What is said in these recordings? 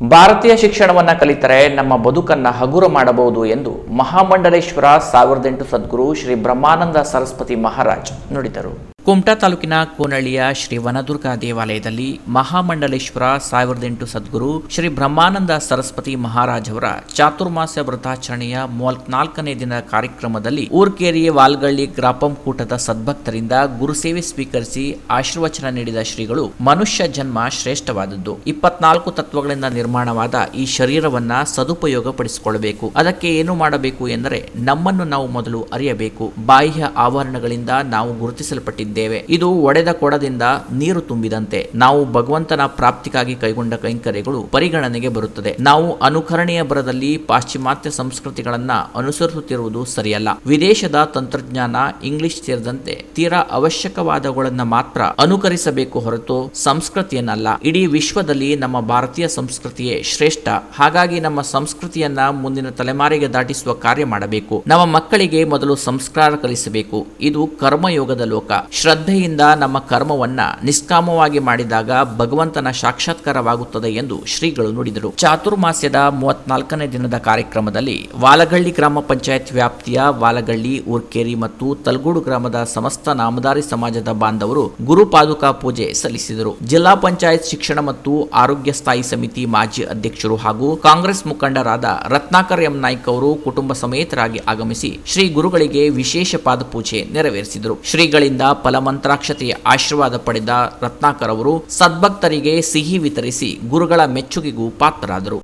ಭಾರತೀಯ ಶಿಕ್ಷಣವನ್ನು ಕಲಿತರೆ ನಮ್ಮ ಬದುಕನ್ನ ಹಗುರ ಮಾಡಬಹುದು ಎಂದು ಮಹಾಮಂಡಲೇಶ್ವರ ಸಾವಿರದ ಎಂಟು ಸದ್ಗುರು ಶ್ರೀ ಬ್ರಹ್ಮಾನಂದ ಸರಸ್ವತಿ ಮಹಾರಾಜ್ ನುಡಿದರು. ಕುಮಟಾ ತಾಲೂಕಿನ ಕೋನಳ್ಳಿಯ ಶ್ರೀ ವನದುರ್ಗಾ ದೇವಾಲಯದಲ್ಲಿ ಮಹಾಮಂಡಲೇಶ್ವರ ಸಾವಿರದ ಎಂಟು ಸದ್ಗುರು ಶ್ರೀ ಬ್ರಹ್ಮಾನಂದ ಸರಸ್ವತಿ ಮಹಾರಾಜವರ ಚಾತುರ್ಮಾಸ ವ್ರತಾಚರಣೆಯ ಮೂವತ್ನಾಲ್ಕನೇ ದಿನ ಕಾರ್ಯಕ್ರಮದಲ್ಲಿ ಊರ್ಕೇರಿ ವಾಲ್ಗಳ್ಳಿ ಗ್ರಾಪಂ ಕೂಟದ ಸದ್ಭಕ್ತರಿಂದ ಗುರುಸೇವೆ ಸ್ವೀಕರಿಸಿ ಆಶೀರ್ವಚನ ನೀಡಿದ ಶ್ರೀಗಳು ಮನುಷ್ಯ ಜನ್ಮ ಶ್ರೇಷ್ಠವಾದದ್ದು. ಇಪ್ಪತ್ನಾಲ್ಕು ತತ್ವಗಳಿಂದ ನಿರ್ಮಾಣವಾದ ಈ ಶರೀರವನ್ನ ಸದುಪಯೋಗ ಪಡಿಸಿಕೊಳ್ಳಬೇಕು ಅದಕ್ಕೆ ಏನು ಮಾಡಬೇಕು ಎಂದರೆ ನಮ್ಮನ್ನು ನಾವು ಮೊದಲು ಅರಿಯಬೇಕು. ಬಾಹ್ಯ ಆವರಣಗಳಿಂದ ನಾವು ಗುರುತಿಸಲ್ಪಟ್ಟಿದ್ದೇವೆ. ಇದು ಒಡೆದ ಕೊಡದಿಂದ ನೀರು ತುಂಬಿದಂತೆ. ನಾವು ಭಗವಂತನ ಪ್ರಾಪ್ತಿಗಾಗಿ ಕೈಗೊಂಡ ಕೈಂಕರ್ಯಗಳು ಪರಿಗಣನೆಗೆ ಬರುತ್ತದೆ. ನಾವು ಅನುಕರಣೀಯ ಬರದಲ್ಲಿ ಪಾಶ್ಚಿಮಾತ್ಯ ಸಂಸ್ಕೃತಿಗಳನ್ನ ಅನುಸರಿಸುತ್ತಿರುವುದು ಸರಿಯಲ್ಲ. ವಿದೇಶದ ತಂತ್ರಜ್ಞಾನ ಇಂಗ್ಲಿಷ್ ಸೇರಿದಂತೆ ತೀರಾ ಅವಶ್ಯಕವಾದವುಗಳನ್ನ ಮಾತ್ರ ಅನುಕರಿಸಬೇಕು ಹೊರತು ಸಂಸ್ಕೃತಿಯನ್ನಲ್ಲ. ಇಡೀ ವಿಶ್ವದಲ್ಲಿ ನಮ್ಮ ಭಾರತೀಯ ಸಂಸ್ಕೃತಿಯೇ ಶ್ರೇಷ್ಠ. ಹಾಗಾಗಿ ನಮ್ಮ ಸಂಸ್ಕೃತಿಯನ್ನ ಮುಂದಿನ ತಲೆಮಾರಿಗೆ ದಾಟಿಸುವ ಕಾರ್ಯ ಮಾಡಬೇಕು. ನಮ್ಮ ಮಕ್ಕಳಿಗೆ ಮೊದಲು ಸಂಸ್ಕಾರ ಕಲಿಸಬೇಕು. ಇದು ಕರ್ಮಯೋಗದ ಲೋಕ. ಶ್ರದ್ಧೆಯಿಂದ ನಮ್ಮ ಕರ್ಮವನ್ನು ನಿಷ್ಕಾಮವಾಗಿ ಮಾಡಿದಾಗ ಭಗವಂತನ ಸಾಕ್ಷಾತ್ಕಾರವಾಗುತ್ತದೆ ಎಂದು ಶ್ರೀಗಳು ನುಡಿದರು. ಚಾತುರ್ಮಾಸ್ಯದ ಮೂವತ್ನಾಲ್ಕನೇ ದಿನದ ಕಾರ್ಯಕ್ರಮದಲ್ಲಿ ವಾಲಗಳ್ಳಿ ಗ್ರಾಮ ಪಂಚಾಯತ್ ವ್ಯಾಪ್ತಿಯ ವಾಲಗಳ್ಳಿ, ಊರ್ಕೇರಿ ಮತ್ತು ತಲಗೂಡು ಗ್ರಾಮದ ಸಮಸ್ತ ನಾಮದಾರಿ ಸಮಾಜದ ಬಾಂಧವರು ಗುರುಪಾದುಕಾ ಪೂಜೆ ಸಲ್ಲಿಸಿದರು. ಜಿಲ್ಲಾ ಪಂಚಾಯತ್ ಶಿಕ್ಷಣ ಮತ್ತು ಆರೋಗ್ಯ ಸ್ಥಾಯಿ ಸಮಿತಿ ಮಾಜಿ ಅಧ್ಯಕ್ಷರು ಹಾಗೂ ಕಾಂಗ್ರೆಸ್ ಮುಖಂಡರಾದ ರತ್ನಾಕರ್ ಎಂ ನಾಯ್ಕ್ ಅವರು ಕುಟುಂಬ ಸಮೇತರಾಗಿ ಆಗಮಿಸಿ ಶ್ರೀ ಗುರುಗಳಿಗೆ ವಿಶೇಷ ಪಾದಪೂಜೆ ನೆರವೇರಿಸಿದರು. ಶ್ರೀಗಳಿಂದ ಫಲಮಂತ್ರಾಕ್ಷತೆಯ ಆಶೀರ್ವಾದ ಪಡೆದ ರತ್ನಾಕರ್ ಅವರು ಸದ್ಭಕ್ತರಿಗೆ ಸಿಹಿ ವಿತರಿಸಿ ಗುರುಗಳ ಮೆಚ್ಚುಗೆಗೂ ಪಾತ್ರರಾದರು.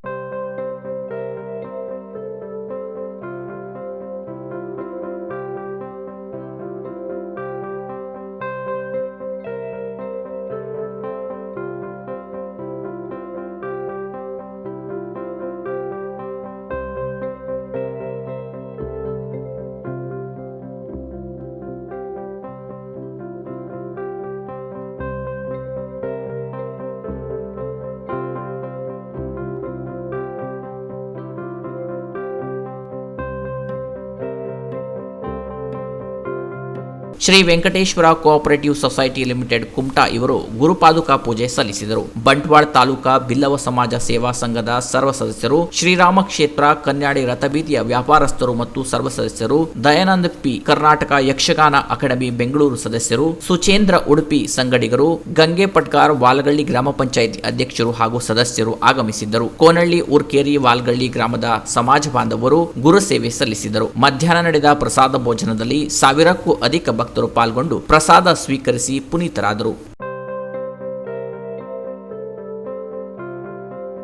Shri Venkateshwara cooperative society limited Kumta ಇವರು ಗುರುಪಾದುಕಾ ಪೂಜೆ ಸಲ್ಲಿಸಿದರು. ಬಂಟ್ವಾಳ ತಾಲೂಕಾ ಬಿಲ್ಲವ ಸಮಾಜ ಸೇವಾ ಸಂಘದ ಸರ್ವ ಸದಸ್ಯರು, ಶ್ರೀರಾಮ ಕ್ಷೇತ್ರ ಕನ್ಯಾಡಿ ರಥಬೀದಿಯ ವ್ಯಾಪಾರಸ್ಥರು ಮತ್ತು ಸರ್ವ ಸದಸ್ಯರು, ದಯಾನಂದ ಪಿ ಕರ್ನಾಟಕ ಯಕ್ಷಗಾನ ಅಕಾಡೆಮಿ ಬೆಂಗಳೂರು ಸದಸ್ಯರು, ಸುಚೇಂದ್ರ ಉಡುಪಿ ಸಂಗಡಿಗರು, ಗಂಗೆ ಪಟ್ಕಾರ್ ವಾಲ್ಗಳ್ಳಿ ಗ್ರಾಮ ಪಂಚಾಯಿತಿ ಅಧ್ಯಕ್ಷರು ಹಾಗೂ ಸದಸ್ಯರು ಆಗಮಿಸಿದ್ದರು. ಕೋನಳ್ಳಿ ಉರ್ಕೇರಿ ವಾಲ್ಗಳ್ಳಿ ಗ್ರಾಮದ ಸಮಾಜ ಬಾಂಧವರು ಗುರು ಸೇವೆ ಸಲ್ಲಿಸಿದರು. ಮಧ್ಯಾಹ್ನ ನಡೆದ ಪ್ರಸಾದ ಭೋಜನದಲ್ಲಿ ಸಾವಿರಕ್ಕೂ ಅಧಿಕ ಭಕ್ತರು ಪಾಲ್ಗೊಂಡು ಪ್ರಸಾದ ಸ್ವೀಕರಿಸಿ ಪುನೀತರಾದರು.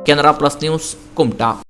Canara plus news Kumta.